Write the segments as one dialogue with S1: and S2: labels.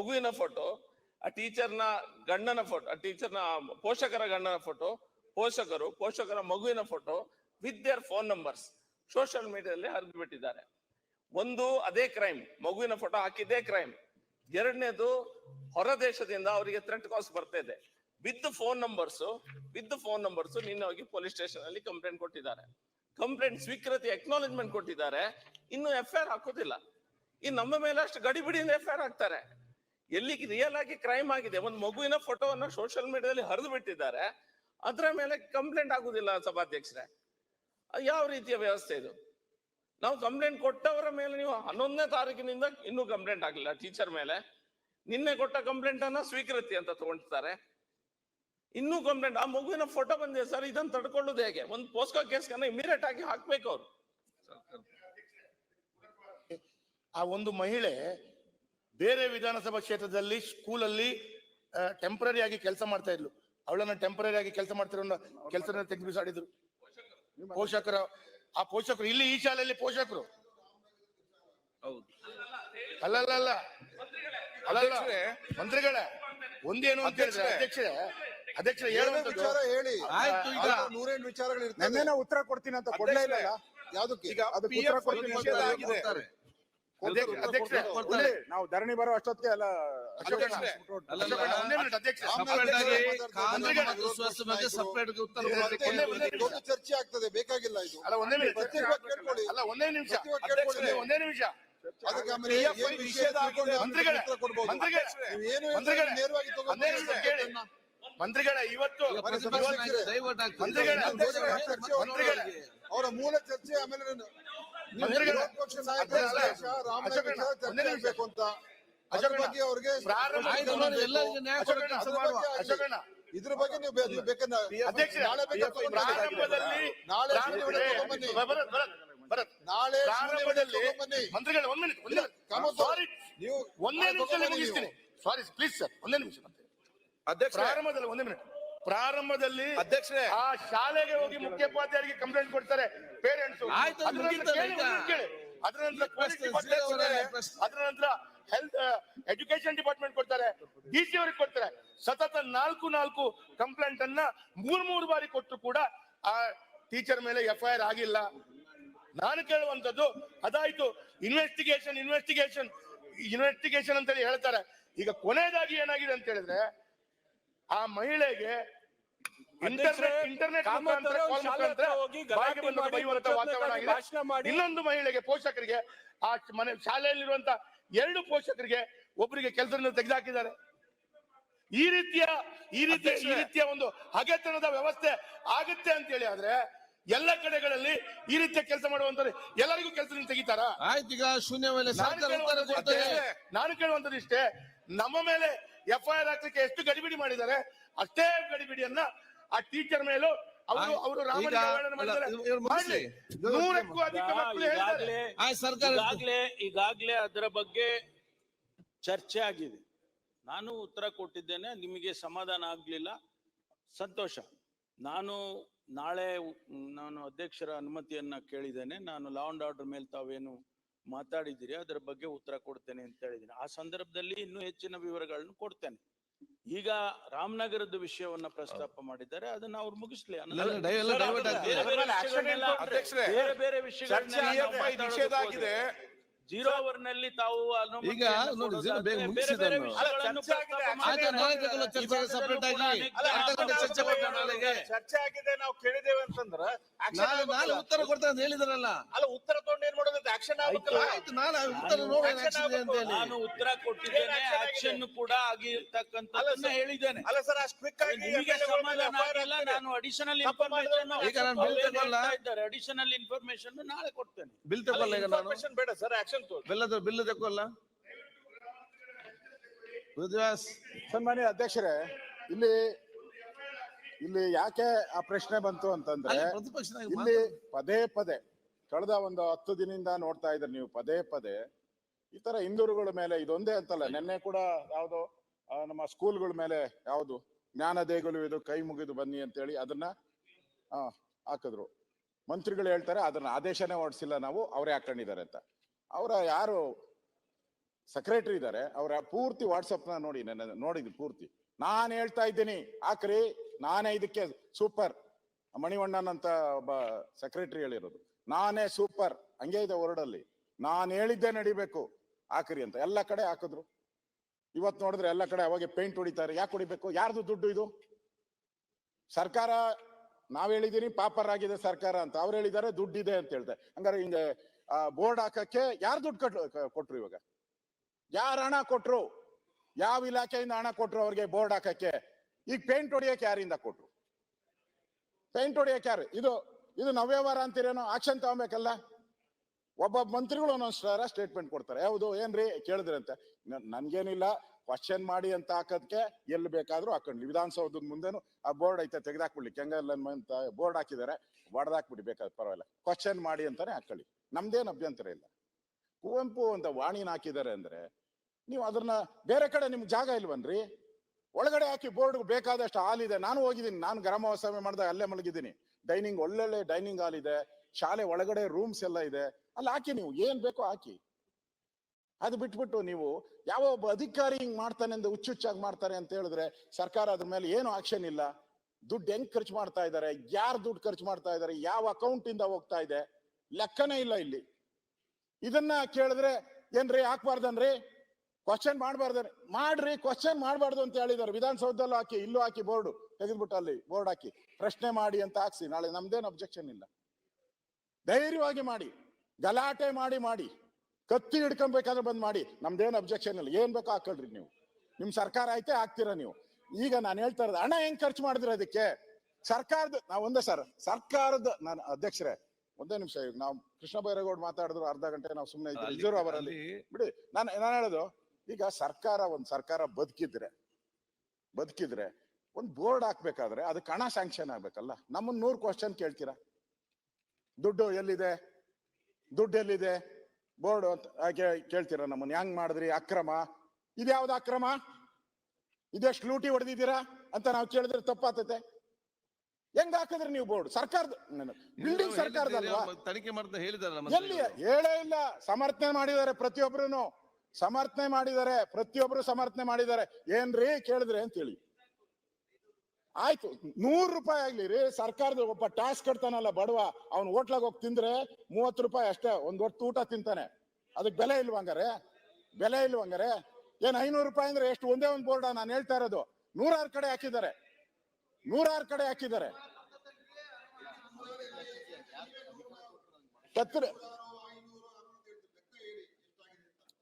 S1: ಮಗುವಿನ ಫೋಟೋ ಆ ಟೀಚರ್ನ ಗಂಡನ ಫೋಟೋ ಆ ಟೀಚರ್ನ ಪೋಷಕರ ಗಂಡನ ಫೋಟೋ ಪೋಷಕರು, ಪೋಷಕರ ಮಗುವಿನ photo with their phone numbers social ಮೀಡಿಯಾದಲ್ಲಿ ಹರಿದು ಬಿಟ್ಟಿದ್ದಾರೆ. ಒಂದು, ಅದೇ ಕ್ರೈಮ್ ಮಗುವಿನ ಫೋಟೋ ಹಾಕಿದ್ದೇ ಕ್ರೈಮ್ ಎರಡನೇದು ಹೊರ ದೇಶದಿಂದ ಅವರಿಗೆ ಥ್ರೆಟ್ ಕಾಲ್ಸ್ ಬರ್ತಾ ಇದೆ. With phone numbers with phone numbers ನಿನ್ನೆ ಹೋಗಿ ಪೊಲೀಸ್ ಸ್ಟೇಷನ್ ಅಲ್ಲಿ ಕಂಪ್ಲೇಂಟ್ ಕೊಟ್ಟಿದ್ದಾರೆ. ಕಂಪ್ಲೇಂಟ್ ಸ್ವೀಕೃತಿ ಎಕ್ನಾಲಜ್ಮೆಂಟ್ ಕೊಟ್ಟಿದ್ದಾರೆ. ಇನ್ನು ಎಫ್ ಐ ಆರ್ ಹಾಕೋದಿಲ್ಲ. ಈ ನಮ್ಮ ಮೇಲೆ ಅಷ್ಟು ಗಡಿಬಿಡಿಯಿಂದ ಎಫ್ ಐ ಆರ್ ಹಾಕ್ತಾರೆ. ಎಲ್ಲಿಗೆ ರಿಯಲ್ ಆಗಿ ಕ್ರೈಮ್ ಆಗಿದೆ? ಒಂದು ಮಗುವಿನ ಫೋಟೋವನ್ನು ಸೋಷಿಯಲ್ ಮೀಡಿಯಾದಲ್ಲಿ ಹರಿದು ಬಿಟ್ಟಿದ್ದಾರೆ. ಅದರ ಮೇಲೆ ಕಂಪ್ಲೇಂಟ್ ಆಗುದಿಲ್ಲ ಸಭಾಧ್ಯಕ್ಷರೇ. ಯಾವ ರೀತಿಯ ವ್ಯವಸ್ಥೆ ಇದು? ನಾವು ಕಂಪ್ಲೇಂಟ್ ಕೊಟ್ಟವರ ಮೇಲೆ ನೀವು ಹನ್ನೊಂದನೇ ತಾರೀಕಿನಿಂದ ಇನ್ನೂ ಕಂಪ್ಲೇಂಟ್ ಆಗಲಿಲ್ಲ. ಟೀಚರ್ ಮೇಲೆ ನಿನ್ನೆ ಕೊಟ್ಟ ಕಂಪ್ಲೇಂಟ್ ಅನ್ನ ಸ್ವೀಕೃತಿ ಅಂತ ತಗೊಂಡಿದ್ದಾರೆ. ಇನ್ನೂ ಕಂಪ್ಲೇಂಟ್ ಆ ಮಗುವಿನ ಫೋಟೋ ಬಂದಿದೆ ಸರ್ ಇದನ್ನ ತಡ್ಕೊಳ್ಳೋದು ಹೇಗೆ? ಒಂದು ಪೋಸ್ಕೋ ಕೇಸ್ ಇಮಿಡಿಯೇಟ್ ಆಗಿ ಹಾಕ್ಬೇಕು ಅವ್ರು.
S2: ಆ ಒಂದು ಮಹಿಳೆ ಬೇರೆ ವಿಧಾನಸಭಾ ಕ್ಷೇತ್ರದಲ್ಲಿ ಸ್ಕೂಲಲ್ಲಿ ಟೆಂಪರರಿ ಆಗಿ ಕೆಲಸ ಮಾಡ್ತಾ ಇದ್ಲು. ಅವಳನ್ನ ಟೆಂಪರರಿ ಆಗಿ ಕೆಲಸ ಮಾಡ್ತಿರೋ ಕೆಲಸ ತೆಗೆದು ಬಿಸಾಡಿದ್ರು. ಪೋಷಕರ ಆ ಪೋಷಕರು ಇಲ್ಲಿ ಈ ಶಾಲೆಯಲ್ಲಿ ಪೋಷಕರು. ಅಲ್ಲಲ್ಲ. ಅಲ್ಲ ಅಲ್ಲಲ್ಲ ಮಂತ್ರಿಗಳೇ. ಒಂದೇನು ಅಂತ ಹೇಳಿದ್ರೆ ಅಧ್ಯಕ್ಷರೇ. ಅಧ್ಯಕ್ಷರೇ.
S3: ವಿಚಾರ ಹೇಳಿ.
S4: ಆಯ್ತು, ಈಗ-
S3: ಆಯ್ತು, ವಿಚಾರಗಳು
S5: ಉತ್ತರ ಕೊಡ್ತೀನಿ ಅಂತ ಕೊಡ್ಲೇ ಇಲ್ಲ
S3: ಯಾವ್ದಕ್ಕೆ?
S4: ಈಗ
S5: ಅದಕ್ಕೆ ಉತ್ತರ ಕೊಡ್ತೀನಿ ನಾವು ಧರಣಿ ಬರೋ ಅಷ್ಟೊತ್ತಿಗೆ ಎಲ್ಲ
S3: ಚರ್ಚೆ ಆಗ್ತದೆ ಬೇಕಾಗಿಲ್ಲ ಇದು.
S2: ಅಲ್ಲ ಒಂದೇ ನಿಮಿಷ. ಒಂದೇ ನಿಮಿಷ. ಮಂತ್ರಿಗಳೇ, ಇವತ್ತು ಮಂತ್ರಿಗಳ.
S3: ಅವರ ಮೂಲ ಚರ್ಚೆ ಆಮೇಲೆ ಆಗ್ಬೇಕು ಅಂತ.
S2: ಅಶೋಕ
S3: ಬಗ್ಗೆ ಅವ್ರಿಗೆ
S2: ಅಶೋಕಣ್ಣ.
S3: ಇದ್ರ ಬಗ್ಗೆ ನೀವು ನಾಳೆ
S2: ಪ್ರಾರಂಭದಲ್ಲಿ. ಮಂತ್ರಿಗಳೇ ಒಂದ್ ಮಿನಿಟ್ ಒಂದೇ ಸಾರಿ
S3: ನೀವು
S2: ಒಂದೇ ನಿಮಿಷದಲ್ಲಿ ಮುಗಿಸ್ತೀನಿ. ಸಾರಿ ಪ್ಲೀಸ್ ಸರ್ ಒಂದೇ ನಿಮಿಷ ಮತ್ತೆ.
S4: ಅಧ್ಯಕ್ಷರೇ,
S2: ಪ್ರಾರಂಭದಲ್ಲಿ ಒಂದೇ ಮಿನಿಟ್. ಪ್ರಾರಂಭದಲ್ಲಿ
S4: ಅಧ್ಯಕ್ಷರೇ.
S2: ಆ ಶಾಲೆಗೆ ಹೋಗಿ ಮುಖ್ಯೋಪಾಧ್ಯಾಯರಿಗೆ ಕಂಪ್ಲೇಂಟ್ ಕೊಡ್ತಾರೆ. ಪೇರೆಂಟ್ಸ್. ಅದರ ನಂತರ ಅದ್ರ ನಂತರ ಹೆಲ್ತ್ ಎಜುಕೇಶನ್ ಡಿಪಾರ್ಟ್ಮೆಂಟ್ ಕೊಡ್ತಾರೆ. ಡಿ ಸಿ ಅವ್ರಿಗೆ ಕೊಡ್ತಾರೆ. ಸತತ ನಾಲ್ಕು ನಾಲ್ಕು ಕಂಪ್ಲೇಂಟ್ ಅನ್ನ ಮೂರ್ ಮೂರು ಬಾರಿ ಕೊಟ್ಟು ಕೂಡ ಆ ಟೀಚರ್ ಮೇಲೆ ಎಫ್ ಐ ಆರ್ ಆಗಿಲ್ಲ. ನಾನು ಕೇಳುವಂತದ್ದು ಅದಾಯ್ತು. ಇನ್ವೆಸ್ಟಿಗೇಷನ್ ಇನ್ವೆಸ್ಟಿಗೇಷನ್ ಇನ್ವೆಸ್ಟಿಗೇಷನ್ ಅಂತೇಳಿ ಹೇಳ್ತಾರೆ. ಈಗ ಕೊನೆಯದಾಗಿ ಏನಾಗಿದೆ ಅಂತ ಹೇಳಿದ್ರೆ ಆ ಮಹಿಳೆಗೆ ಇನ್ನೊಂದು ಮಹಿಳೆಗೆ ಪೋಷಕರಿಗೆ ಆ ಮನೆ ಶಾಲೆಯಲ್ಲಿರುವಂತ ಎರಡು ಪೋಷಕರಿಗೆ ಒಬ್ಬರಿಗೆ ಕೆಲಸದಿಂದ ತೆಗೆದುಹಾಕಿದ್ದಾರೆ. ಈ ರೀತಿಯ ಈ ರೀತಿಯ ಈ ರೀತಿಯ ಒಂದು ಹಗೆತನದ ವ್ಯವಸ್ಥೆ ಆಗುತ್ತೆ ಅಂತ ಹೇಳಿ ಆದ್ರೆ ಎಲ್ಲ ಕಡೆಗಳಲ್ಲಿ ಈ ರೀತಿಯ ಕೆಲಸ ಮಾಡುವಂತ ಎಲ್ಲರಿಗೂ ಕೆಲಸದಿಂದ ತೆಗಿತಾರ?
S4: ಆಯ್ತು ಈಗ ಶೂನ್ಯ ಮೇಲೆ
S2: ನಾನು ಕೇಳುವಂತದ್ದು ಇಷ್ಟೇ. ನಾನು ಕೇಳುವಂತದ್ದು ಇಷ್ಟೇ. ನಮ್ಮ ಮೇಲೆ ಎಫ್ ಐ ಆರ್ ಹಾಕ್ಲಿಕ್ಕೆ ಎಷ್ಟು ಗಡಿಬಿಡಿ ಮಾಡಿದ್ದಾರೆ ಅಷ್ಟೇ ಗಡಿಬಿಡಿಯನ್ನ ಆ ಟೀಚರ್ ಮೇಲೂ ಅವರು ಅವರು. ನೂರಕ್ಕೂ ಅಧಿಕ ಮಕ್ಕಳು
S1: ಈಗಾಗ್ಲೇ ಅದರ ಬಗ್ಗೆ ಚರ್ಚೆ ಆಗಿದೆ. ನಾನು ಉತ್ತರ ಕೊಟ್ಟಿದ್ದೇನೆ ನಿಮಗೆ ಸಮಾಧಾನ ಆಗ್ಲಿಲ್ಲ. ಸಂತೋಷ. ನಾನು ನಾಳೆ ನಾನು ಅಧ್ಯಕ್ಷರ ಅನುಮತಿಯನ್ನ ಕೇಳಿದ್ದೇನೆ. ನಾನು ಲಾ ಅಂಡ್ ಆರ್ಡರ್ ಮೇಲೆ ತಾವೇನು ಮಾತಾಡಿದ್ದೀರಿ ಅದರ ಬಗ್ಗೆ ಉತ್ತರ ಕೊಡ್ತೇನೆ ಅಂತ ಹೇಳಿದ್ದೀನಿ. ಆ ಸಂದರ್ಭದಲ್ಲಿ ಇನ್ನೂ ಹೆಚ್ಚಿನ ವಿವರಗಳನ್ನು ಕೊಡ್ತೇನೆ. ಈಗ ರಾಮನಗರದ ವಿಷಯವನ್ನ ಪ್ರಸ್ತಾಪ ಮಾಡಿದ್ದಾರೆ ಅದನ್ನ ಅವ್ರು ಮುಗಿಸ್ಲಿ. ಬೇರೆ ಬೇರೆ
S4: ವಿಷಯ ನಿಷೇಧ ಆಗಿದೆ.
S1: ಜೀರೋ ಅವರ್ನಲ್ಲಿ ತಾವು
S4: ಈಗ ನೋಡಿ, ಜೀರೋ ಬೇಗ
S1: ಬೇರೆ
S4: ಮುಗಿಸಿದ
S1: ಬೇರೆ
S4: ನಾವು.
S1: ವಿಷಯಗಳನ್ನು ಪ್ರಸ್ತಾಪ
S4: ಆಯ್ತು
S1: ಮಾಡಿದ್ದಾರೆ.
S4: ಚರ್ಚೆ ಸಪರೇಟ್ ಆಗಿ ಅರ್ಧಗಂಟೆ ಚರ್ಚೆ
S6: ಚರ್ಚೆ ಆಗಿದೆ ನಾವು ಕೇಳಿದ್ದೇವೆ ಅಂತಂದ್ರ ನಾನು
S4: ನಾಳೆ ನಾಳೆ ಉತ್ತರ ಕೊಡ್ತಾರೆ ಅಂತ ಹೇಳಿದಾರಲ್ಲ.
S6: ಅಲ್ಲ ಉತ್ತರ ತಗೊಂಡು ಏನ್ ಮಾಡೋದು ಆಕ್ಷನ್
S4: ಆಯ್ತು. ನಾನು ಉತ್ತರ ನೋಡೋಣ ಅಂತ ಹೇಳಿ.
S1: ನಾನು ಉತ್ತರ ಕೊಟ್ಟಿದ್ದೇನೆ ಆಕ್ಷನ್ ಕೂಡ ಆಗಿರ್ತಕ್ಕಂತ ಹೇಳಿದ್ದೇನೆ.
S6: ಅಲ್ಲ ಸರ್ ಅಷ್ಟು ಕ್ವಿಕ್ ಆಗಿ
S1: ನಿಮಗೆ
S6: FIR
S1: ಸಮಾಧಾನ ಆಗಿಲ್ಲ ನಾನು ಅಡಿಷನಲ್ ಇನ್ಫಾರ್ಮೇಶನ್
S4: ಈಗ ನಾನು ಬಿಲ್ ತಗೊಳ್ಳ?
S1: ಅಡಿಷನಲ್ ಇನ್ಫಾರ್ಮೇಶನ್ ನಾಳೆ ಕೊಡ್ತೇನೆ.
S4: ಬಿಲ್ ತಗೊಳ್ಳ ಈಗ ನಾನು.
S6: ಬೇಡ ಸರ್ ಆಕ್ಷನ್
S4: ಬೆಲ್ಲದ ಬಿಲ್ ಅಲ್ಲ ಪೃಥ್ವಿರಾಜ್
S5: ಸನ್ಮಾನ್ಯ ಅಧ್ಯಕ್ಷರೇ ಇಲ್ಲಿ ಇಲ್ಲಿ ಯಾಕೆ ಆ ಪ್ರಶ್ನೆ ಬಂತು ಅಂತಂದ್ರೆ ಇಲ್ಲಿ ಪದೇ ಪದೇ ಕಳೆದ ಒಂದು ಹತ್ತು ದಿನದಿಂದ ನೋಡ್ತಾ ಇದ್ರಿ ನೀವು ಪದೇ ಪದೇ ಈ ತರ ಹಿಂದೂರುಗಳ ಮೇಲೆ ಇದೊಂದೇ ಅಂತಲ್ಲ ನಿನ್ನೆ ಕೂಡ ಯಾವ್ದು ನಮ್ಮ ಸ್ಕೂಲ್ಗಳ ಮೇಲೆ ಯಾವುದು ಜ್ಞಾನ ದೇಗುಲು ಇದು ಕೈ ಮುಗಿದು ಬನ್ನಿ ಅಂತೇಳಿ ಅದನ್ನ ಆ ಹಾಕಿದ್ರು. ಮಂತ್ರಿಗಳು ಹೇಳ್ತಾರೆ ಅದನ್ನ ಆದೇಶನೇ ಹೊರಡಿಸಿಲ್ಲ ನಾವು ಅವರೇ ಹಾಕೊಂಡಿದ್ದಾರೆ ಅಂತ. ಅವರ ಯಾರು ಸೆಕ್ರೆಟರಿ ಇದ್ದಾರೆ, ಅವರ ಪೂರ್ತಿ ವಾಟ್ಸಪ್ನ ನೋಡಿ, ನನ್ನ ನೋಡಿದ್ವಿ ಪೂರ್ತಿ. ನಾನು ಹೇಳ್ತಾ ಇದ್ದೀನಿ ಹಾಕ್ರಿ ನಾನೇ ಇದಕ್ಕೆ ಸೂಪರ್ ಮಣಿವಣ್ಣನ್ ಅಂತ ಒಬ್ಬ ಸೆಕ್ರೆಟರಿ ಹೇಳಿರೋದು. ನಾನೇ ಸೂಪರ್ ಹಂಗೆ ಇದೆ ವರ್ಡಲ್ಲಿ ನಾನು ಹೇಳಿದ್ದೆ ನಡಿಬೇಕು ಹಾಕ್ರಿ ಅಂತ. ಎಲ್ಲ ಕಡೆ ಹಾಕಿದ್ರು. ಇವತ್ ನೋಡಿದ್ರೆ ಎಲ್ಲ ಕಡೆ ಅವಾಗ ಪೇಂಟ್ ಹೊಡಿತಾರೆ. ಯಾಕೆ ಹೊಡಿಬೇಕು? ಯಾರ್ದು ದುಡ್ಡು ಇದು? ಸರ್ಕಾರ, ನಾವ್ ಹೇಳಿದೀನಿ, ಪಾಪರ್ ಆಗಿದೆ ಸರ್ಕಾರ ಅಂತ. ಅವ್ರು ಹೇಳಿದ್ದಾರೆ ದುಡ್ಡಿದೆ ಅಂತ ಹೇಳ್ತಾರೆ. ಹಂಗಾರೆ ಹಿಂಗೆ ಬೋರ್ಡ್ ಹಾಕಕ್ಕೆ ಯಾರು ದುಡ್ಡು ಕಟ್ ಕೊಟ್ರು ಇವಾಗ? ಯಾರು ಹಣ ಕೊಟ್ರು? ಯಾವ ಇಲಾಖೆಯಿಂದ ಹಣ ಕೊಟ್ರು ಅವ್ರಿಗೆ ಬೋರ್ಡ್ ಹಾಕಕ್ಕೆ? ಈಗ ಪೇಂಟ್ ಹೊಡಿಯಕ್ಕೆ ಯಾರಿಂದ ಕೊಟ್ರು? ಪೇಂಟ್ ಹೊಡಿಯಕ್ಕೆ ಯಾರು? ಇದು ಇದು ನವ್ಯವಾರ ಅಂತೀರೇನೋ? ಆಕ್ಷನ್ ತಗೊಬೇಕಲ್ಲ? ಒಬ್ಬ ಮಂತ್ರಿಗಳು ಒಂದೊಂದು ಸ್ಟೇಟ್ಮೆಂಟ್ ಕೊಡ್ತಾರೆ. ಯಾವುದು ಏನ್ರಿ? ಕೇಳಿದ್ರಿ ಅಂತ ನ- ನನ್ಗೇನಿಲ್ಲ ಕ್ವಶನ್ ಮಾಡಿ ಅಂತ ಹಾಕೋದಕ್ಕೆ ಎಲ್ಲಿ ಬೇಕಾದ್ರೂ ಹಾಕೊಂಡ್ಲಿ. ವಿಧಾನಸೌಧದ ಮುಂದೆನು ಆ ಬೋರ್ಡ್ ಐತೆ ತೆಗೆದಾಕ್ಬಿಡ್ಲಿ ಕೆಂಗಲ್ ಅಂತ ಬೋರ್ಡ್ ಹಾಕಿದ್ದಾರೆ. ಹೊಡೆದಾಕ್ಬಿಡಿ ಬೇಕಾದ್ರೆ ಪರವಾಗಿಲ್ಲ. ಕ್ವಶನ್ ಮಾಡಿ ಅಂತಾನೆ ಹಾಕೊಳ್ಳಿ. ನಮ್ದೇನ್ ಅಭ್ಯಂತರ ಇಲ್ಲ. ಕುವೆಂಪು ಅಂತ ವಾಣಿನ ಹಾಕಿದ್ದಾರೆ ಅಂದ್ರೆ ನೀವು ಅದನ್ನ ಬೇರೆ ಕಡೆ ನಿಮ್ಗೆ ಜಾಗ ಇಲ್ವನ್ರಿ? ಒಳಗಡೆ ಹಾಕಿ ಬೋರ್ಡ್ ಬೇಕಾದಷ್ಟು ಹಾಲ್ ಇದೆ. ನಾನು ಹೋಗಿದ್ದೀನಿ. ನಾನು ಗ್ರಾಮೋತ್ಸವ ಮಾಡಿದಾಗ ಅಲ್ಲೇ ಮಲಗಿದ್ದೀನಿ. ಡೈನಿಂಗ್ ಒಳ್ಳೊಳ್ಳೆ ಡೈನಿಂಗ್ ಹಾಲ್ ಇದೆ. ಶಾಲೆ ಒಳಗಡೆ ರೂಮ್ಸ್ ಎಲ್ಲ ಇದೆ. ಅಲ್ಲಿ ಹಾಕಿ ನೀವು. ಏನ್ ಬೇಕೋ ಹಾಕಿ. ಅದು ಬಿಟ್ಬಿಟ್ಟು ನೀವು ಯಾವ ಒಬ್ಬ ಅಧಿಕಾರಿ ಹಿಂಗ್ ಮಾಡ್ತಾನೆ ಅಂತ ಹುಚ್ಚುಚ್ಚಾಗಿ ಮಾಡ್ತಾರೆ ಅಂತ ಹೇಳಿದ್ರೆ ಸರ್ಕಾರ ಅದ್ರ ಮೇಲೆ ಏನು ಆಕ್ಷನ್ ಇಲ್ಲ. ದುಡ್ಡು ಹೆಂಗ್ ಖರ್ಚು ಮಾಡ್ತಾ ಇದ್ದಾರೆ ಯಾರು ದುಡ್ಡು ಖರ್ಚು ಮಾಡ್ತಾ ಇದ್ದಾರೆ ಯಾವ ಅಕೌಂಟ್ ಇಂದ ಹೋಗ್ತಾ ಇದೆ? ಲೆಕ್ಕನೇ ಇಲ್ಲ ಇಲ್ಲಿ. ಇದನ್ನ ಕೇಳಿದ್ರೆ ಏನ್ರಿ ಹಾಕ್ಬಾರ್ದನ್ರಿ ಕ್ವಶನ್ ಮಾಡ್ಬಾರ್ದನ್ರಿ ಮಾಡ್ರಿ ಕ್ವಶನ್ ಮಾಡಬಾರ್ದು ಅಂತ ಹೇಳಿದಾರೆ. ವಿಧಾನಸೌಧದಲ್ಲೂ ಹಾಕಿ, ಇಲ್ಲೂ ಹಾಕಿ ಬೋರ್ಡ್ ತೆಗೆದ್ಬಿಟ್ಟು ಅಲ್ಲಿ ಬೋರ್ಡ್ ಹಾಕಿ. ಪ್ರಶ್ನೆ ಮಾಡಿ ಅಂತ ಹಾಕ್ಸಿ. ನಾಳೆ ನಮ್ದೇನು ಅಬ್ಜೆಕ್ಷನ್ ಇಲ್ಲ. ಧೈರ್ಯವಾಗಿ ಮಾಡಿ. ಗಲಾಟೆ ಮಾಡಿ ಮಾಡಿ. ಕತ್ತಿ ಹಿಡ್ಕೊಬೇಕಾದ್ರೆ ಬಂದ್ ಮಾಡಿ. ನಮ್ದೇನು ಅಬ್ಜೆಕ್ಷನ್ ಇಲ್ಲ. ಏನ್ ಬೇಕೋ ಹಾಕೊಳ್ರಿ ನೀವು. ನಿಮ್ ಸರ್ಕಾರ ಐತೆ, ಹಾಕ್ತೀರಾ ನೀವು. ಈಗ ನಾನು ಹೇಳ್ತಾ ಇರೋದು, ಹಣ ಹೆಂಗ್ ಖರ್ಚು ಮಾಡಿದ್ರೆ ಅದಕ್ಕೆ? ಸರ್ಕಾರದ ಒಂದೇ ಸರ್, ಸರ್ಕಾರದ, ನಾನು ಅಧ್ಯಕ್ಷರೇ ಒಂದೇ ನಿಮಿಷ ಈಗ ನಾವು ಕೃಷ್ಣ ಬೈರೇಗೌಡ ಮಾತಾಡಿದ್ರು ಅರ್ಧ ಗಂಟೆ ನಾವು ಸುಮ್ಮನೆ
S4: ಇದ್ದೀವಿ
S5: ರಿಸರ್ವ್ ಅವರಲ್ಲಿ ಬಿಡಿ ನಾನು ನಾನು ಹೇಳೋದು ಈಗ ಸರ್ಕಾರ ಒಂದು ಸರ್ಕಾರ ಬದುಕಿದ್ರೆ ಬದುಕಿದ್ರೆ ಒಂದು ಬೋರ್ಡ್ ಹಾಕ್ಬೇಕಾದ್ರೆ ಅದು ಹಣ ಸ್ಯಾಂಕ್ಷನ್ ಆಗ್ಬೇಕಲ್ಲ. ನಮ್ಮನ್ನ ನೂರು ಕ್ವಶನ್ ಕೇಳ್ತೀರಾ? ದುಡ್ಡು ಎಲ್ಲಿದೆ? ದುಡ್ಡು ಎಲ್ಲಿದೆ? ಬೋರ್ಡ್ ಅಂತ ಹಾಗೆ ಕೇಳ್ತೀರಾ ನಮ್ಮನ್ನ ಹೆಂಗ್ ಮಾಡಿದ್ರಿ? ಅಕ್ರಮ? ಇದ್ಯಾವ್ದು ಅಕ್ರಮ? ಇದೆಷ್ಟು ಲೂಟಿ ಹೊಡೆದಿದ್ದೀರಾ ಅಂತ ನಾವು ಕೇಳಿದ್ರೆ ತಪ್ಪಾತತೆ. ಹೆಂಗ್ ಹಾಕಿದ್ರಿ ನೀವು ಬೋರ್ಡ್? ಸರ್ಕಾರದ ಬಿಲ್ಡಿಂಗ್ ಸರ್ಕಾರದ
S4: ತನಿಖೆ ಮಾಡ್ತಾ ಹೇಳಿದಾರೆ
S5: ಎಲ್ಲಿ? ಹೇಳೇ ಇಲ್ಲ. ಸಮರ್ಥನೆ ಮಾಡಿದ್ದಾರೆ ಪ್ರತಿಯೊಬ್ಬರು ಸಮರ್ಥನೆ ಮಾಡಿದ್ದಾರೆ. ಪ್ರತಿಯೊಬ್ರು ಸಮರ್ಥನೆ ಮಾಡಿದ್ದಾರೆ. ಏನ್ರಿ ಕೇಳಿದ್ರೆ ಅಂತೇಳಿ ಆಯ್ತು. ನೂರ್ ರೂಪಾಯಿ ಆಗ್ಲಿ ರೀ. ಸರ್ಕಾರದ ಒಬ್ಬ ಟ್ಯಾಕ್ಸ್ ಕಟ್ತಾನಲ್ಲ ಬಡವ ಅವ್ನ್ ಹೋಟ್ಲಾಗ ಹೋಗಿ ತಿಂದ್ರೆ ಮೂವತ್ತು ರೂಪಾಯಿ ಅಷ್ಟೇ. ಒಂದ್ ಹೊತ್ತು ಊಟ ತಿಂತಾನೆ. ಅದಕ್ಕೆ ಬೆಲೆ ಇಲ್ವಂಗಾರೆ ಬೆಲೆ ಇಲ್ವಂಗಾರೆ ಏನ್ ಐನೂರು ರೂಪಾಯಿ ಅಂದ್ರೆ ಎಷ್ಟು? ಒಂದೇ ಒಂದ್ ಬೋರ್ಡ? ನಾನು ಹೇಳ್ತಾ ಇರೋದು. ನೂರಾರು ಕಡೆ ಹಾಕಿದ್ದಾರೆ. ನೂರಾರು ಕಡೆ ಹಾಕಿದ್ದಾರೆ. ಕತ್ರಿ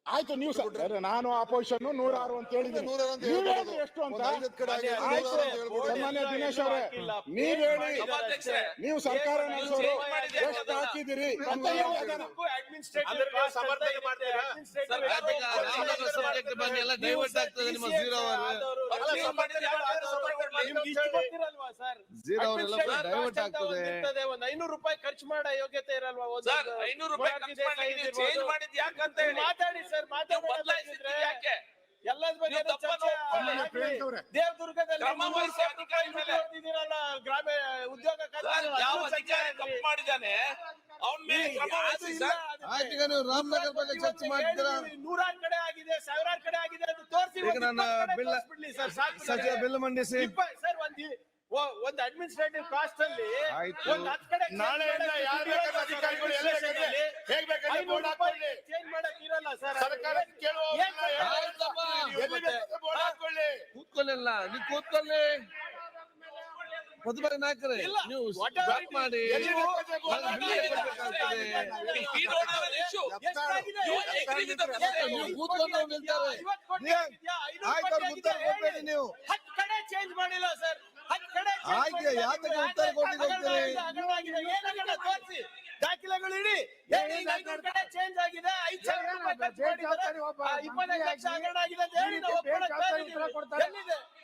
S5: ಆಯ್ತು ನೀವು ಸರ್ ನಾನು ಆಪೋಸಿಷನ್ ನೂರಾರು ಅಂತ ಹೇಳಿದ್ದೀನಿ. ಎಷ್ಟು ಅಂತ? ಆಯ್ತು. ಸನ್ಮಾನ್ಯ ದಿನೇಶ್ ಅವರೇ ನೀವ್ ಹೇಳಿ. ನೀವು ಸರ್ಕಾರ ನಡೆಸೋರು ಎಷ್ಟು ಹಾಕಿದಿರಿ ಅಂತ
S7: ಒಂದ್ ಐನೂರು ರೂಪಾಯಿ ಖರ್ಚು ಮಾಡೋ ಯೋಗ್ಯತೆ ಇರಲ್ವಾ?
S1: ಐನೂರು ರೂಪಾಯಿ ಚೇಂಜ್ ಮಾಡಿದ್ ಯಾಕಂತ ಹೇಳಿ?
S7: ಮಾತಾಡಿ ಸರ್.
S1: ಬದಲಾಯಿಸಿದ್ರೆ ಯಾಕೆ?
S7: ಉದ್ಯೋಗ
S1: ಮಾಡಿದ್ದಾನೆ
S4: ರಾಮನಗರ ಬಗ್ಗೆ ಚರ್ಚೆ ಮಾಡ್ತೀರಾ?
S7: ನೂರಾರು ಕಡೆ ಆಗಿದೆ ಸಾವಿರಾರು ಕಡೆ ಆಗಿದೆ ಅದು ತೋರಿಸಿ
S4: ಬಿಲ್ ಮಂಡಿಸಿ.
S7: ಸರ್ ಒಂದ್ ಒಂದ್ ಅಡ್ಮಿನಿಸ್ಟ್ರೇಟಿವ್ ಕಾಸ್ಟ್ ಅಲ್ಲಿ
S4: ಆಯ್ತು.
S7: ಒಂದ್ ಹತ್ತು ಕಡೆ change
S2: ನಾಳೆಯಿಂದ
S7: ಮಾಡಕ್ಕೆ
S2: ಯಾರು ಬೇಕಾದ್ರೂ ಅಧಿಕಾರಿಗಳು ಎಲ್ಲ ಬೇಕಾದ್ರೆ ಹೇಗ್ ಬೇಕಾದ್ರೆ
S7: ಐನೂರು
S2: ಬೋರ್ಡ್
S7: ರೂಪಾಯಿ
S2: ಹಾಕೊಳ್ಳಿ
S7: change ಮಾಡಕ್ ಇರಲ್ಲ ಸರ್
S2: ಸರ್ಕಾರ ಕೇಳುವ
S7: ಏನ್ ಸರ್
S2: ಎಲ್ಲ
S4: ಆಯ್ತಪ್ಪ.
S2: ಎಲ್ಲಿ ಬೇಕಾದ್ರೆ ಬೋರ್ಡ್ ಹಾಕೊಳ್ಳಿ
S4: ಕೂತ್ಕೊಳ್ಳಿಲ್ಲ ನೀವು ಕೂತ್ಕೊಳ್ಳಿ ನಾಯಕರೇ
S7: ಇಲ್ಲ.
S4: ನೀವು
S7: Whatever
S4: ಸ್ಟಾಪ್
S7: is.
S4: ಮಾಡಿ
S2: ಎಲ್ಲಿ ಬೇಕಾದ್ರೆ ಬೋರ್ಡ್
S4: ನಾನು
S2: ಹಾಕೊಳ್ಳಿ.
S4: ಬಿಲ್ ಕೊಡ್ಬೇಕಾಗ್ತದೆ.
S1: He don't have an issue.
S7: ಎಷ್ಟಾಗಿದೆ?
S1: You agree with the president.
S4: ನೀವು ಕೂತ್ಕೊಂಡು ನಿಲ್ತಾರೆ.
S7: ಐವತ್ತು ಕೋಟಿ
S4: ನೀವು-
S7: ಆಗಿದ್ಯಾ? ಐನೂರು
S4: ಆಯ್ತು,
S7: ಕೋಟಿ
S4: ಅವ್ರಿಗೆ ಉತ್ತರ
S7: ಆಗಿದ್ಯಾ? ಹೇಳಿ.
S4: ನೀವು.
S7: ಹತ್ತು ಕಡೆ ಚೇಂಜ್ ಮಾಡಿಲ್ಲ ಸರ್ ಮಾಡಿಲ್ಲ.
S4: ಯಾತಕ್ಕೆ ಉತ್ತರ.
S7: ಏನ್ ಹಗರಣ? ತೋರ್ಸಿ. ದಾಖಲೆಗಳು ಇಡಿ ಕಡೆ ಚೇಂಜ್ ಆಗಿದೆ ಐದು ಸಾವಿರ ಇಪ್ಪತ್ತೈದು ಲಕ್ಷ ಹಗರಣ ಆಗಿದೆ ಅಂತ ಹೇಳಿ ನಾವು ಒಪ್ಕೊಳಕ್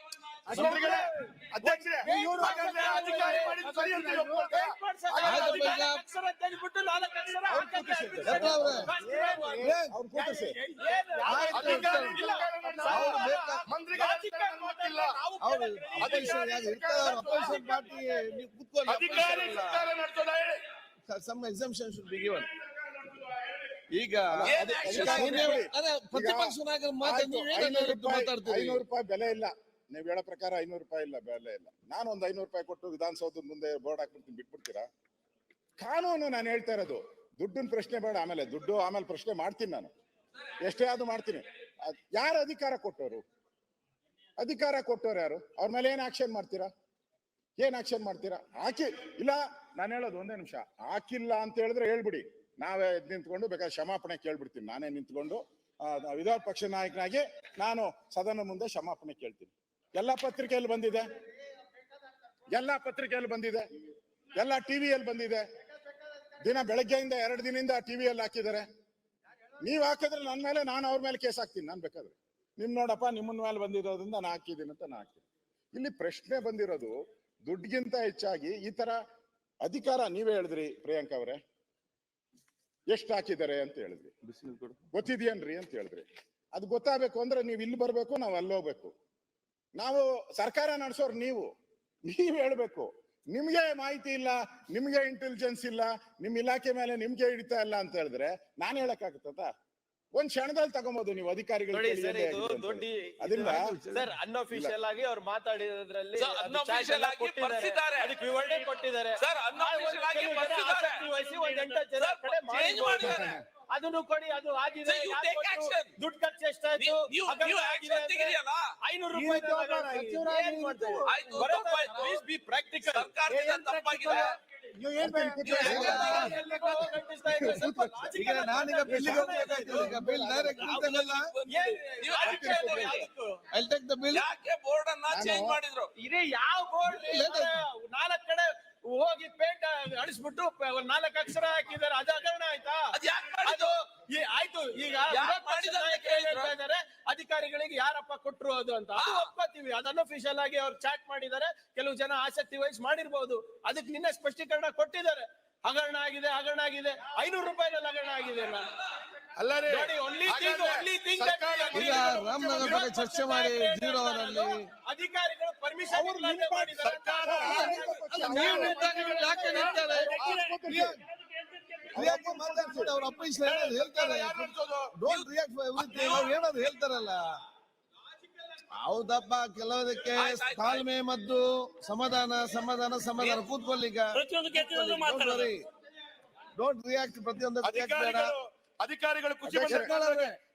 S4: some exemption should be given. ಈಗ ಪ್ರತಿಪಕ್ಷ ನಾಯಕರ ಮಾತು
S5: ಆಯ್ತು,
S4: ನೀವೇ
S5: ಐನೂರು ರೂಪಾಯಿ
S4: ಮಾತಾಡ್ತೀರಿ?
S5: ಐನೂರು ರೂಪಾಯಿ ಬೆಲೆ ಇಲ್ಲ. ನೀವು ಹೇಳೋ ಪ್ರಕಾರ ಐನೂರು ರೂಪಾಯಿ ಇಲ್ಲ, ಬೆಲೆ ಇಲ್ಲ. ನಾನು ಒಂದು ಐನೂರು ರೂಪಾಯಿ ಕೊಟ್ಟು ವಿಧಾನಸೌಧದ ಮುಂದೆ ಬೋರ್ಡ್ ಹಾಕ್ಬಿಡ್ತೀನಿ, ಬಿಟ್ಬಿಡ್ತೀರಾ? ಕಾನೂನು ನಾನು ಹೇಳ್ತಾ ಇರೋದು, ದುಡ್ಡಿನ ಪ್ರಶ್ನೆ ಬೇಡ, ಆಮೇಲೆ ದುಡ್ಡು, ಆಮೇಲೆ ಪ್ರಶ್ನೆ ಮಾಡ್ತೀನಿ ನಾನು. ಎಷ್ಟೇ ಆದ್ರೂ ಮಾಡ್ತೀನಿ. ಯಾರು ಅಧಿಕಾರ ಕೊಟ್ಟವರು? ಅಧಿಕಾರ ಕೊಟ್ಟವ್ರು ಯಾರು? ಅವ್ರ ಮೇಲೆ ಏನ್ ಆಕ್ಷನ್ ಮಾಡ್ತೀರಾ? ಏನ್ ಆಕ್ಷನ್ ಮಾಡ್ತೀರಾ? ಹಾಕಿ, ಇಲ್ಲ, ನಾನು ಹೇಳೋದು ಒಂದೇ ನಿಮಿಷ. ಹಾಕಿಲ್ಲ ಅಂತ ಹೇಳಿದ್ರೆ ಹೇಳ್ಬಿಡಿ. ನಾವೇ ನಿಂತ್ಕೊಂಡು ಬೇಕಾದ್ರೆ ಕ್ಷಮಾಪಣೆ ಕೇಳ್ಬಿಡ್ತೀನಿ. ನಾನೇ ನಿಂತ್ಕೊಂಡು ವಿರೋಧ ಪಕ್ಷ ನಾಯಕನಾಗಿ ನಾನು ಸದನ ಮುಂದೆ ಕ್ಷಮಾಪಣೆ ಕೇಳ್ತೀನಿ. ಎಲ್ಲ ಪತ್ರಿಕೆಯಲ್ಲಿ ಬಂದಿದೆ. ಎಲ್ಲ ಪತ್ರಿಕೆಯಲ್ಲಿ ಬಂದಿದೆ. ಎಲ್ಲ ಟಿವಿಯಲ್ಲಿ ಬಂದಿದೆ. ದಿನ ಬೆಳಗ್ಗೆಯಿಂದ ಎರಡು ದಿನದಿಂದ ಟಿವಿಯಲ್ಲಿ ಹಾಕಿದ್ದಾರೆ. ನೀವ್ ಹಾಕಿದ್ರೆ ನನ್ನ ಮೇಲೆ, ನಾನು ಅವ್ರ ಮೇಲೆ ಕೇಸ್ ಹಾಕ್ತೀನಿ. ನಾನು ಬೇಕಾದ್ರೆ. ನಿಮ್ ನೋಡಪ್ಪ, ನಿಮ್ಮನ್ ಮೇಲೆ ಬಂದಿರೋದ್ರಿಂದ ನಾನು ಹಾಕಿದ್ದೀನಿ ಅಂತ ನಾನು ಹಾಕ್ತೀನಿ. ಇಲ್ಲಿ ಪ್ರಶ್ನೆ ಬಂದಿರೋದು ದುಡ್ಡಿಗಿಂತ ಹೆಚ್ಚಾಗಿ ಈ ತರ ಅಧಿಕಾರ ನೀವೇ ಹೇಳಿದ್ರಿ, ಪ್ರಿಯಾಂಕ ಅವರೇ. ಎಷ್ಟು ಹಾಕಿದ್ದಾರೆ ಅಂತ ಹೇಳಿದ್ರಿ. ಗೊತ್ತಿದ್ಯನ್ರಿ ಅಂತ ಹೇಳಿದ್ರಿ. ಅದು ಗೊತ್ತಾಗಬೇಕು ಅಂದ್ರೆ ನೀವು ಇಲ್ಲಿ ಬರ್ಬೇಕು, ನಾವು ಅಲ್ಲಿ ಹೋಗ್ಬೇಕು. ನಾವು ಸರ್ಕಾರ ನಡೆಸೋರು ನೀವು ನೀವ್ ಹೇಳ್ಬೇಕು ನಿಮ್ಗೆ ಮಾಹಿತಿ ಇಲ್ಲ ನಿಮ್ಗೆ ಇಂಟೆಲಿಜೆನ್ಸ್ ಇಲ್ಲ ನಿಮ್ ಇಲಾಖೆ ಮೇಲೆ ನಿಮ್ಗೆ ಹಿಡಿತಾ ಇಲ್ಲ ಅಂತ ಹೇಳಿದ್ರೆ ನಾನ್ ಹೇಳಕ್ಕಾಗತ್ತ ಒಂದ್ ಕ್ಷಣದಲ್ಲಿ ತಗೊಂಬೋದು ನೀವು ಅಧಿಕಾರಿಗಳು
S7: ಸರ್.
S5: ಅದರಿಂದ
S7: ಸರ್ ಅನ್ಅಫಿಷಿಯಲ್ ಆಗಿ ಅವ್ರು ಮಾತಾಡಿದ್ರಲ್ಲಿ
S1: unofficial ಆಗಿ
S7: ಕೊಟ್ಟಿದ್ದಾರೆ.
S1: ಬರ್ಸಿದ್ದಾರೆ.
S7: ಅದಕ್ಕೆ ವಿವರಣೆ ಕೊಟ್ಟಿದ್ದಾರೆ
S1: Sir, unofficial ಆಗಿ ಬರ್ಸಿದ್ದಾರೆ.
S7: ವಹಿಸಿ ಒಂದ್ ಎಂಟತ್ತು ಜನ ಕಡೆ
S1: ಮಾಡಿದ್ದಾರೆ.
S7: ಅದನ್ನು ಕೊಡಿ ಅದು ಆಗಿದೆ. ದುಡ್ಡು ಖರ್ಚು ಎಷ್ಟಾಯ್ತು ಐನೂರು ರೂಪಾಯಿ.
S1: ಸರ್ಕಾರದಿಂದ
S7: ಏನ್
S1: ತಪ್ಪಾಗಿದೆ.
S4: ಈಗ ನಾನೀಗ ಬಿಲ್ಲಿಗೆ ಹೋಗ್ಬೇಕಾಯ್ತು ಈಗ bill direct I take the bill
S1: ಯಾಕೆ ಬೋರ್ಡ್ ಅನ್ನ ಚೇಂಜ್ ಮಾಡಿದ್ರು?
S7: ಇದೇ ಯಾವ ಬೋರ್ಡ್ ನಾಲ್ಕ್ ಕಡೆ ಒಂದ್ ನಾಲ್ಕು ಅಕ್ಷರ ಹಾಕಿದ್ದಾರೆ. ಅದು ಹಗರಣ ಆಯ್ತಾ?
S1: ಅದ್
S7: ಈ- ಆಯ್ತು. ಈಗ ಇದ್ದಾರೆ ಅಧಿಕಾರಿಗಳಿಗೆ ಯಾರಪ್ಪ ಕೊಟ್ರು ಅದು ಅಂತ. ಒಪ್ಪತ್ತೀವಿ ಒಪ್ಕೋತೀವಿ. ಅದನ್ನ ಅಫಿಷಿಯಲ್ ಆಗಿ ಅವ್ರು ಚಾಟ್ ಮಾಡಿದ್ದಾರೆ. ಕೆಲವು ಜನ ಆಸಕ್ತಿ ವಹಿಸಿ ಮಾಡಿರ್ಬೋದು. ಅದಕ್ಕೆ ನಿನ್ನೆ ಸ್ಪಷ್ಟೀಕರಣ ಕೊಟ್ಟಿದ್ದಾರೆ. ಹಗರಣ ಆಗಿದೆ ಹಗರಣ ಆಗಿದೆ. ಐನೂರು ರೂಪಾಯಿನಲ್ಲಿ ಹಗರಣ ಆಗಿದೆ ಅಲ್ಲ
S2: ಅಲ್ಲ ರೀ
S7: ನೋಡಿ only thing only thing
S2: ಸರ್ಕಾರ
S7: we
S4: ರಾಮನಗರ ಬಗ್ಗೆ ಚರ್ಚೆ ಮಾಡಿ ಜೀರೋ ಅವರಲ್ಲಿ
S7: ಅಧಿಕಾರಿಗಳು ಪರ್ಮಿಷನ್
S4: ಯಾಕೆ ಅವ್ರ ಅಪ್ಪ ಹೇಳ್ತಾರೆ. ಡೋಂಟ್ ರಿಯಾಕ್ಟ್ ಅವ್ರು ಏನಾದ್ರು ಹೇಳ್ತಾರಲ್ಲ. ಹೌದಪ್ಪ ಕೆಲವದಕ್ಕೆ ತಾಳ್ಮೆ ಮದ್ದು ಸಮಾಧಾನ ಸಮಾಧಾನ ಸಮಾಧಾನ. ಕೂತ್ಕೊಳ್ಳಿ ಈಗ. ಡೋಂಟ್ ರಿಯಾಕ್ಟ್ ಪ್ರತಿಯೊಂದಕ್ಕೆ ಬೇಡ
S2: ಅಧಿಕಾರಿಗಳು ಖುಷಿ.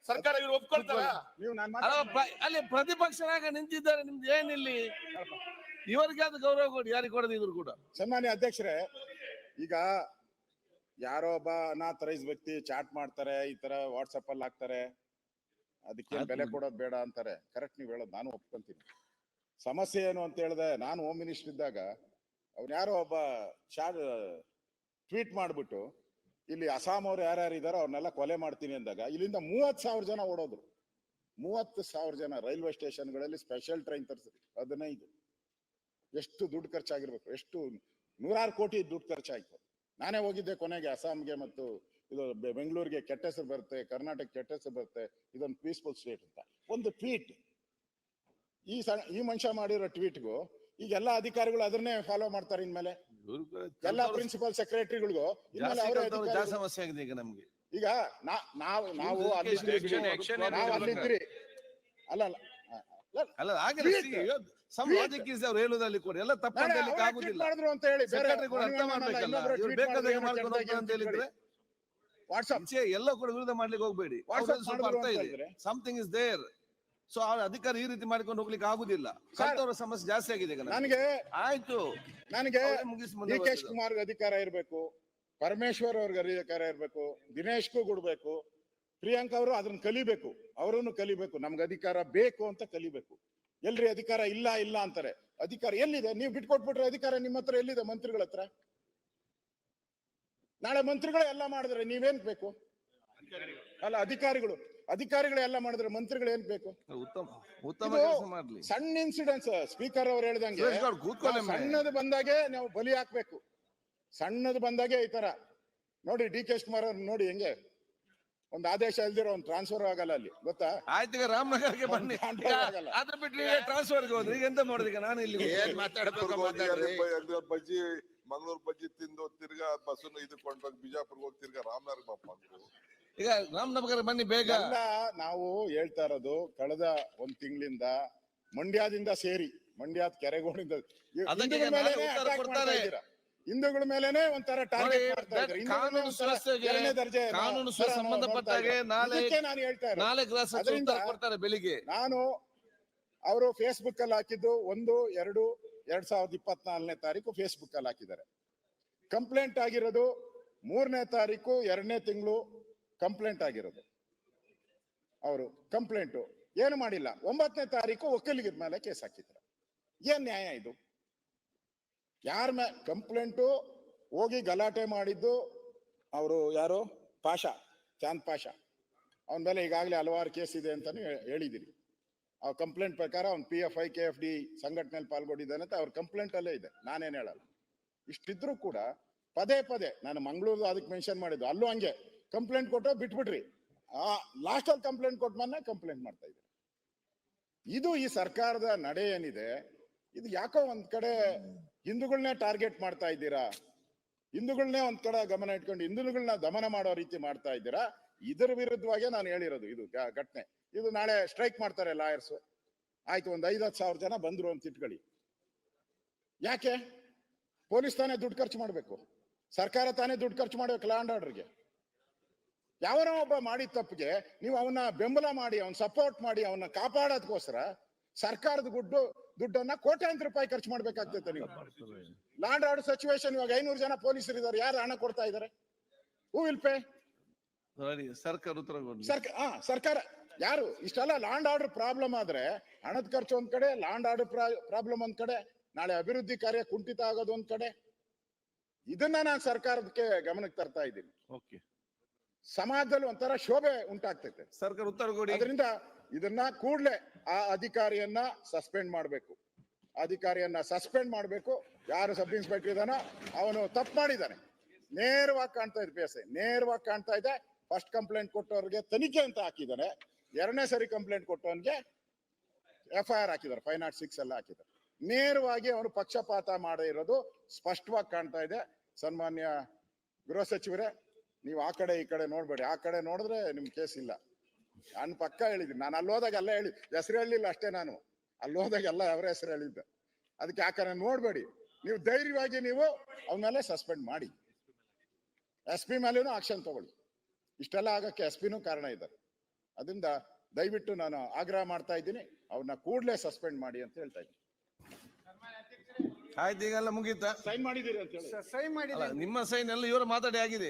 S2: ಸರ್ಕಾರ ಇವ್ರು ಒಪ್ಕೊಳ್ತಾರ?
S5: ನೀವು ನಾನು
S4: ಅಲ್ಲ, ಪ್ರ- ಅಲ್ಲಿ ಪ್ರತಿಪಕ್ಷನಾಗ ನಿಂತಿದ್ದಾರೆ ನಿಮ್ದು ಏನಿಲ್ಲಿ? ಇವರಿಗೆ ಅದು ಗೌರವ ಕೊಡಿ ಯಾರಿಗೆ ಕೊಡದಿದ್ರು ಕೂಡ.
S5: ಸನ್ಮಾನ್ಯ ಅಧ್ಯಕ್ಷರೇ ಈಗ ಯಾರೋ ಒಬ್ಬ ಅನಾಥರೈಸ್ ವ್ಯಕ್ತಿ ಚಾಟ್ ಮಾಡ್ತಾರೆ ಈ ತರ ವಾಟ್ಸಪ್ ಅಲ್ಲಿ ಹಾಕ್ತಾರೆ ಅದಕ್ಕೆ ಬೆಲೆ ಕೊಡೋದು ಬೇಡ ಅಂತಾರೆ. ಕರೆಕ್ಟ್ ನೀವು ಹೇಳೋದು ನಾನು ಒಪ್ಕೊಂತೀನಿ ಸಮಸ್ಯೆ ಏನು ಅಂತ ಹೇಳಿದೆ ನಾನು ಹೋಮ್ ಮಿನಿಸ್ಟರ್ ಇದ್ದಾಗ ಅವ್ನು ಯಾರೋ ಒಬ್ಬ ಚಾಟ್ ಟ್ವೀಟ್ ಮಾಡ್ಬಿಟ್ಟು ಇಲ್ಲಿ ಅಸ್ಸಾಂ ಅವ್ರು ಯಾರ್ಯಾರು ಇದಾರೋ ಅವ್ರನ್ನೆಲ್ಲ ಕೊಲೆ ಮಾಡ್ತೀನಿ ಅಂದಾಗ ಇಲ್ಲಿಂದ ಮೂವತ್ ಸಾವಿರ ಜನ ಓಡೋದ್ರು. ಮೂವತ್ತು ಸಾವಿರ ಜನ ರೈಲ್ವೆ ಸ್ಟೇಷನ್ಗಳಲ್ಲಿ ಸ್ಪೆಷಲ್ ಟ್ರೈನ್ ತರಿಸಿ ಹದಿನೈದು. ಎಷ್ಟು ದುಡ್ಡು ಖರ್ಚಾಗಿರ್ಬೇಕು? ಎಷ್ಟು ನೂರಾರು ಕೋಟಿ ದುಡ್ಡು ಖರ್ಚಾಯ್ತು. ನಾನೇ ಹೋಗಿದ್ದೆ ಕೊನೆಗೆ ಅಸ್ಸಾಂಗೆ ಮತ್ತು ಇದು ಬೆಂಗಳೂರಿಗೆ ಕೆಟ್ಟ ಹೆಸರು ಬರುತ್ತೆ ಕರ್ನಾಟಕ ಕೆಟ್ಟ ಹೆಸರು ಬರುತ್ತೆ, ಇದೊಂದು ಪೀಸ್ಫುಲ್ ಸ್ಟೇಟ್ ಅಂತ. ಒಂದು ಟ್ವೀಟ್ ಈ ಸಣ್ಣ, ಈ ಮನುಷ್ಯ ಮಾಡಿರೋ ಟ್ವೀಟ್ಗೂ ಈಗ ಎಲ್ಲಾ ಅಧಿಕಾರಿಗಳು ಅದನ್ನೇ ಫಾಲೋ ಮಾಡ್ತಾರೆ ಇನ್ಮೇಲೆ. ಎಲ್ಲಾ ಪ್ರಿನ್ಸಿಪಲ್ ಸೆಕ್ರೆಟರಿಗಳಿಗೂ
S4: ಜಾಸ್ತಿ ಸಮಸ್ಯೆ ಆಗಿದೆ ಈಗ ನಮ್ಗೆ.
S5: ಈಗ ನಾವು ನಾವು ಅಲ್ಲಿದ್ರಿ ಅಲ್ಲ ಅಲ್ಲ
S4: ಆಗಿಲ್ಲ
S5: Tweet.
S4: Some
S5: Tweet.
S4: Logic is ಅವ್ರು ಹೇಳುದಲ್ಲಿ ಕೊಡಿ. ಎಲ್ಲ ತಪ್ಪು ಅಂತ ಹೇಳಿಕ್ಕೆ ಆಗುದಿಲ್ಲ.
S5: ಅಂತ ಹೇಳಿ
S4: ಅರ್ಥ ಮಾಡ್ಬೇಕಲ್ಲ. ಇವ್ರು ಬೇಕಾದಾಗ ಮಾಡ್ಕೊಂಡು
S5: ಅಂತ
S4: ಹೋಗ್ತಾರೆ ಅಂತ ಹೇಳಿದ್ರೆ
S5: ವಾಟ್ಸ್ಆಪ್
S4: ಎಲ್ಲ ಕೂಡ ವಿರುದ್ಧ ಮಾಡ್ಲಿಕ್ಕೆ ಹೋಗ್ಬೇಡಿ. ಅವ್ರಲ್ಲಿ ಸ್ವಲ್ಪ ಅರ್ಥ ಇದೆ? ಸಮಥಿಂಗ್ ಇಸ್ ದೇರ್ ಸೊ ಆ ಅಧಿಕಾರಿ ಈ ರೀತಿ ಮಾಡ್ಕೊಂಡು ಹೋಗ್ಲಿಕ್ಕೆ ಆಗುದಿಲ್ಲ. ಸಮಸ್ಯೆ ಜಾಸ್ತಿ ಆಗಿದೆ ಈಗ.
S5: ನನಗೆ
S4: ಆಯ್ತು.
S5: ನನಗೆ
S4: ಮುಗಿಸ್ ಮುಗಿಸಿ ಮುಂದೆ
S5: ಡಿ ಕೆ
S4: ಬರ್ತಿದ್ದಾರೆ.
S5: ಕುಮಾರ್ ಅಧಿಕಾರ ಇರಬೇಕು ಪರಮೇಶ್ವರ್ ಅವ್ರಿಗೆ ಅಧಿಕಾರ ಇರಬೇಕು ದಿನೇಶ್ಗೂ ಕೊಡ್ಬೇಕು ಪ್ರಿಯಾಂಕ ಅವರು ಅದನ್ನ ಕಲಿಬೇಕು ಅವರನ್ನು ಕಲಿಬೇಕು ನಮ್ಗೆ ಅಧಿಕಾರ ಬೇಕು ಅಂತ ಕಲಿಬೇಕು. ಎಲ್ರಿ ಅಧಿಕಾರ ಇಲ್ಲ ಇಲ್ಲ ಅಂತಾರೆ. ಅಧಿಕಾರ ಎಲ್ಲಿದೆ? ನೀವು ಬಿಟ್ಕೊಟ್ಬಿಟ್ರೆ ಅಧಿಕಾರ ನಿಮ್ಮ ಹತ್ರ ಎಲ್ಲಿದೆ ಮಂತ್ರಿಗಳ ಹತ್ರ? ನಾಳೆ ಮಂತ್ರಿಗಳೇ ಎಲ್ಲ ಮಾಡಿದ್ರೆ ನೀವೇನ್ ಬೇಕು? ಅಲ್ಲ ಅಧಿಕಾರಿಗಳು. ಅಧಿಕಾರಿಗಳು ಎಲ್ಲ ಮಾಡಿದ್ರೆ ಮಂತ್ರಿಗಳು ಏನ್ ಬೇಕು?
S4: ಉತ್ತಮ ಉತ್ತಮ ಕೆಲಸ ಮಾಡ್ಲಿ.
S5: ಸಣ್ಣ ಇನ್ಸಿಡೆನ್ಸ್ ಸ್ಪೀಕರ್ ಅವ್ರು ಹೇಳ್ದಂಗೆ
S4: ಸುರೇಶ್ ಗೌಡ್ ಕೂತ್ಕೊಳ್ಳಿ
S5: ನಾವು ಸಣ್ಣದು ಬಂದಾಗೆ ನಾವು ಬಲಿ ಹಾಕ್ಬೇಕು. ಸಣ್ಣದು ಬಂದಾಗೆ ಈ ತರ. ನೋಡಿ ಡಿ ಕೆ ಶಿವಕುಮಾರ್ ಅವ್ರು ನೋಡಿ ಹೆಂಗೆ. ಒಂದ್ ಆದೇಶ ಇಲ್ದಿರೋ ಒಂದು ಟ್ರಾನ್ಸ್ಫರ್ ಆಗಲ್ಲ ಅಲ್ಲಿ ಗೊತ್ತಾ?
S4: ಆಯ್ತು ಈಗ ರಾಮನಗರಕ್ಕೆ ಬನ್ನಿ. ಈಗ
S5: ಆಗಲ್ಲ.
S4: ಅದ್ರ ಬಿಟ್ಟು ಟ್ರಾನ್ಸ್ಫರ್ಗೆ ಹೋದ್ರಿ ಈಗ ಎಂತ ಮಾಡುದು ಈಗ? ನಾನು ಇಲ್ಲಿ
S3: ಏನ್ ಮಾತಾಡ್ಬೇಕು ಮಾತಾಡ್ರಿ. ಬಜ್ಜಿ ಮಂಗಳೂರು ಬಜ್ಜಿ ತಿಂದು ತಿರ್ಗಾ ಬಸ್ಸನ್ನು ಇದು ಕೊಂಡೋಗಿ ಬಿಜಾಪುರ್ಗೆ ಹೋಗಿ ತಿರ್ಗಾ ರಾಮನಗರ ಬಾಪ ಅಂದ್ರು
S4: ಈಗ ರಾಮನಗರ ಬನ್ನಿ ಬೇಗ.
S5: ನಾವು ಹೇಳ್ತಾ ಇರೋದು ಕಳೆದ ಒಂದ್ ತಿಂಗಳಿಂದ ಮಂಡ್ಯದಿಂದ ಸೇರಿ ಮಂಡ್ಯದ ಕೆರೆಗೋಡಿಂದ.
S4: ಅದಕ್ಕೆ
S5: ಹಿಂದೂಗಳ
S4: ಮೇಲೆ
S5: ಮೇಲೆನೇ
S4: ಉತ್ತರ
S5: attack ಮಾಡ್ತಾ
S4: ಕೊಡ್ತಾರೆ.
S5: ಇದ್ದೀರಾ. ಹಿಂದೂಗಳ ಮೇಲೆನೆ ಒಂಥರ ಟಾರ್ಗೆಟ್
S4: ನೋಡಿ,
S5: ಮಾಡ್ತಾ ಇದ್ದಾರೆ?
S4: ಕಾನೂನು
S5: ಒಂಥರ
S4: ಸುವ್ಯವಸ್ಥೆಗೆ,
S5: ಎರಡನೇ ದರ್ಜೆ
S4: ಕಾನೂನು
S5: ತರ
S4: ಸಂಬಂಧಪಟ್ಟ ಹಾಗೆ ನಾಳೆ-
S5: ನಾನು ಹೇಳ್ತಾ ಇರೋದು.
S4: ನಾಳೆ ಗೃಹ ಸಚಿವರು
S5: ಅದರಿಂದ
S4: ಉತ್ತರ ಕೊಡ್ತಾರೆ ಬೆಳಿಗ್ಗೆ.
S5: ನಾನು ಅವರು ಫೇಸ್ಬುಕ್ ಅಲ್ಲಿ ಹಾಕಿದ್ದು ಒಂದು ಎರಡು ಎರಡ್ ಸಾವಿರದ ಇಪ್ಪತ್ನಾಲ್ಕನೇ ತಾರೀಕು ಫೇಸ್ಬುಕ್ ಅಲ್ಲಿ ಹಾಕಿದ್ದಾರೆ. ಕಂಪ್ಲೇಂಟ್ ಆಗಿರೋದು ಮೂರನೇ ತಾರೀಕು ಎರಡನೇ ತಿಂಗಳು ಕಂಪ್ಲೇಂಟ್ ಆಗಿರೋದು. ಅವರು ಕಂಪ್ಲೇಂಟು, ಏನು ಮಾಡಿಲ್ಲ. ಒಂಬತ್ತನೇ ತಾರೀಕು ಒಕ್ಕಲಿಗರ ಮೇಲೆ ಕೇಸ್ ಹಾಕಿದ್ರು. ಏನ್ ನ್ಯಾಯ ಇದು? ಯಾರ ಮೇ ಕಂಪ್ಲೇಂಟು, ಹೋಗಿ ಗಲಾಟೆ ಮಾಡಿದ್ದು ಅವರು ಯಾರು? ಪಾಷ, ಚಾಂದ್ ಪಾಷ. ಅವನ ಮೇಲೆ ಈಗಾಗಲೇ ಹಲವಾರು ಕೇಸ್ ಇದೆ ಅಂತಾನು ಹೇಳಿದಿರಿ. ಆ ಕಂಪ್ಲೇಂಟ್ ಪ್ರಕಾರ ಅವ್ನು P F I K F D ಸಂಘಟನೆಯಲ್ಲಿ ಪಾಲ್ಗೊಂಡಿದ್ದಾನೆ ಅಂತ ಅವ್ರ ಕಂಪ್ಲೇಂಟ್ ಅಲ್ಲೇ ಇದೆ. ನಾನೇನು ಹೇಳಲ್ಲ. ಇಷ್ಟಿದ್ರು ಕೂಡ ಪದೇ ಪದೇ, ನಾನು ಮಂಗಳೂರು ಅದಕ್ಕೆ ಮೆನ್ಷನ್ ಮಾಡಿದ್ದು, ಅಲ್ಲೂ ಹಂಗೆ. ಕಂಪ್ಲೇಂಟ್ ಕೊಟ್ಟು ಬಿಟ್ಬಿಟ್ರಿ ಆ ಲಾಸ್ಟ್ ಅಲ್ಲಿ ಕಂಪ್ಲೇಂಟ್ ಕೊಟ್ಟ ಮನ್ನ ಕಂಪ್ಲೇಂಟ್ ಮಾಡ್ತಾ ಇದ್ದಾರೆ ಇದು ಈ ಸರ್ಕಾರದ ನಡೆ ಏನಿದೆ? ಇದು ಯಾಕೋ ಒಂದ್ ಕಡೆ ಹಿಂದೂಗಳನ್ನೇ ಟಾರ್ಗೆಟ್ ಮಾಡ್ತಾ ಇದ್ದೀರಾ? ಹಿಂದೂಗಳನ್ನೇ ಒಂದ್ ಕಡೆ ಗಮನ ಇಟ್ಕೊಂಡು ಹಿಂದೂಗಳನ್ನ ದಮನ ಮಾಡೋ ರೀತಿ ಮಾಡ್ತಾ ಇದ್ದೀರಾ? ಇದರ ವಿರುದ್ಧವಾಗಿ ನಾನು ಹೇಳಿರೋದು ಇದು ಘಟನೆ. ಇದು ನಾಳೆ ಸ್ಟ್ರೈಕ್ ಮಾಡ್ತಾರೆ ಲಾಯರ್ಸ್ ಆಯ್ತು, ಒಂದ್ ಐದ್ ಸಾವಿರ ಜನ ಬಂದ್ರು ಅಂತ ಇಟ್ಕೊಳ್ಳಿ. ಯಾಕೆ? ಪೊಲೀಸ್ ತಾನೇ ದುಡ್ಡು ಖರ್ಚು ಮಾಡ್ಬೇಕು. ಸರ್ಕಾರ ತಾನೇ ದುಡ್ಡು ಖರ್ಚು ಮಾಡ್ಬೇಕು ಲಾ ಅಂಡ್ ಆರ್ಡರ್ಗೆ ಯಾವನೋ ಒಬ್ಬ ಮಾಡಿ ತಪ್ಪಿಗೆ ನೀವು ಅವನ್ನ ಬೆಂಬಲ ಮಾಡಿ ಅವನ್ ಸಪೋರ್ಟ್ ಮಾಡಿ ಅವನ್ನ ಕಾಪಾಡೋದಕ್ಕೋಸ್ಕರ ಸರ್ಕಾರದ ಗುಡ್ಡು ದುಡ್ಡನ್ನ ಕೋಟ್ಯಾಂತರ ರೂಪಾಯಿ ಖರ್ಚು ಮಾಡ್ಬೇಕಾಗ್ತೈತೆ ನೀವು. ಲ್ಯಾಂಡ್ ಆರ್ಡರ್ ಸಚುವೇಶನ್ ಇವಾಗ ಐನೂರು ಜನ ಪೊಲೀಸರು ಇದ್ದಾರೆ ಯಾರು ಹಣ ಕೊಡ್ತಾ ಇದಾರೆ ಹೂ ವಿಲ್ ಪೇ
S4: ಸರ್ಕಾರ
S5: ಸರ್ಕಾರ ಯಾರು? ಇಷ್ಟೆಲ್ಲ ಲ್ಯಾಂಡ್ ಆರ್ಡರ್ ಪ್ರಾಬ್ಲಮ್ ಆದ್ರೆ ಹಣದ ಖರ್ಚು ಒಂದ್ ಕಡೆ ಲ್ಯಾಂಡ್ ಆರ್ಡರ್ ಪ್ರಾಬ್ಲಮ್ ಒಂದ್ ಕಡೆ ನಾಳೆ ಅಭಿವೃದ್ಧಿ ಕಾರ್ಯ ಕುಂಠಿತ ಆಗೋದು ಒಂದ್ ಕಡೆ. ಇದನ್ನ ನಾನು ಸರ್ಕಾರಕ್ಕೆ ಗಮನಕ್ಕೆ ತರ್ತಾ ಇದ್ದೀನಿ.
S4: ಓಕೆ
S5: ಸಮಾಜದಲ್ಲಿ ಒಂಥರ ಶೋಭೆ ಉಂಟಾಗ್ತೈತೆ.
S4: ಸರ್ಕಾರ ಉತ್ತರ ಕೊಡಿ.
S5: ಅದರಿಂದ ಇದನ್ನ ಕೂಡಲೇ ಆ ಅಧಿಕಾರಿಯನ್ನ ಸಸ್ಪೆಂಡ್ ಮಾಡಬೇಕು. ಅಧಿಕಾರಿಯನ್ನ ಸಸ್ಪೆಂಡ್ ಮಾಡಬೇಕು. ಯಾರು ಸಬ್ ಇನ್ಸ್ಪೆಕ್ಟರ್ ಇದ್ದಾನೋ ಅವನು ತಪ್ಪು ಮಾಡಿದ್ದಾನೆ ನೇರವಾಗಿ ಕಾಣ್ತಾ ಇದೆ ಪಿ ನೇರವಾಗಿ ಕಾಣ್ತಾ ಇದೆ. ಫಸ್ಟ್ ಕಂಪ್ಲೇಂಟ್ ಕೊಟ್ಟವ್ರಿಗೆ ತನಿಖೆ ಅಂತ ಹಾಕಿದ್ದಾನೆ ಎರಡನೇ ಸರಿ ಕಂಪ್ಲೇಂಟ್ ಕೊಟ್ಟವನಿಗೆ ಎಫ್ ಐ ಆರ್ ಹಾಕಿದ್ದಾರೆ ಫೈವ್ ನಾಟ್ ಸಿಕ್ಸ್ ಎಲ್ಲ ಹಾಕಿದ್ದಾರೆ ನೇರವಾಗಿ ಅವನು ಪಕ್ಷಪಾತ ಮಾಡೇ ಇರೋದು ಸ್ಪಷ್ಟವಾಗಿ ಕಾಣ್ತಾ ಇದೆ. ಸನ್ಮಾನ್ಯ ಗೃಹ ಸಚಿವರೇ ನೀವು ಆ ಕಡೆ ಈ ಕಡೆ ನೋಡ್ಬೇಡಿ. ಆ ಕಡೆ ನೋಡಿದ್ರೆ ನಿಮ್ ಕೇಸ್ ಇಲ್ಲ. ನಾನು ಪಕ್ಕ ಹೇಳಿದ್ದೀನಿ ನಾನು ಅಲ್ಲಿ ಹೋದಾಗ ಎಲ್ಲ ಹೇಳಿ ಹೆಸರು ಹೇಳಿಲ್ಲ ಅಷ್ಟೇ ನಾನು. ಅಲ್ಲಿ ಹೋದಾಗ ಎಲ್ಲ ಅವರ ಹೆಸರು ಹೇಳಿದ್ದೆ. ಅದಕ್ಕೆ ಆ ಕಡೆ ನೋಡ್ಬೇಡಿ. ನೀವು ಧೈರ್ಯವಾಗಿ ನೀವು ಅವನ್ನೆಲ್ಲ ಸಸ್ಪೆಂಡ್ ಮಾಡಿ. ಎಸ್ ಪಿ ಮೇಲೇನು ಆಕ್ಷನ್ ತಗೊಳ್ಳಿ. ಇಷ್ಟೆಲ್ಲ ಆಗಕ್ಕೆ ಎಸ್ ಪಿನೂ ಕಾರಣ ಇದ್ದಾರೆ. ಅದರಿಂದ ದಯವಿಟ್ಟು ನಾನು ಆಗ್ರಹ ಮಾಡ್ತಾ ಇದ್ದೀನಿ. ಅವ್ರನ್ನ ಕೂಡಲೇ ಸಸ್ಪೆಂಡ್ ಮಾಡಿ ಅಂತ ಹೇಳ್ತಾ ಇದ್ದೀನಿ.
S4: ಆಯ್ತು ಈಗೆಲ್ಲ ಮುಗೀತಾ?
S5: ಸೈನ್ ಮಾಡಿದ್ದೀರಿ ಅಂತ ಹೇಳಿ.
S4: ಸೈನ್ ಮಾಡಿ ನಿಮ್ಮ ಸೈನ್ ಎಲ್ಲ ಇವರು ಮಾತಾಡಿ ಆಗಿದೆ.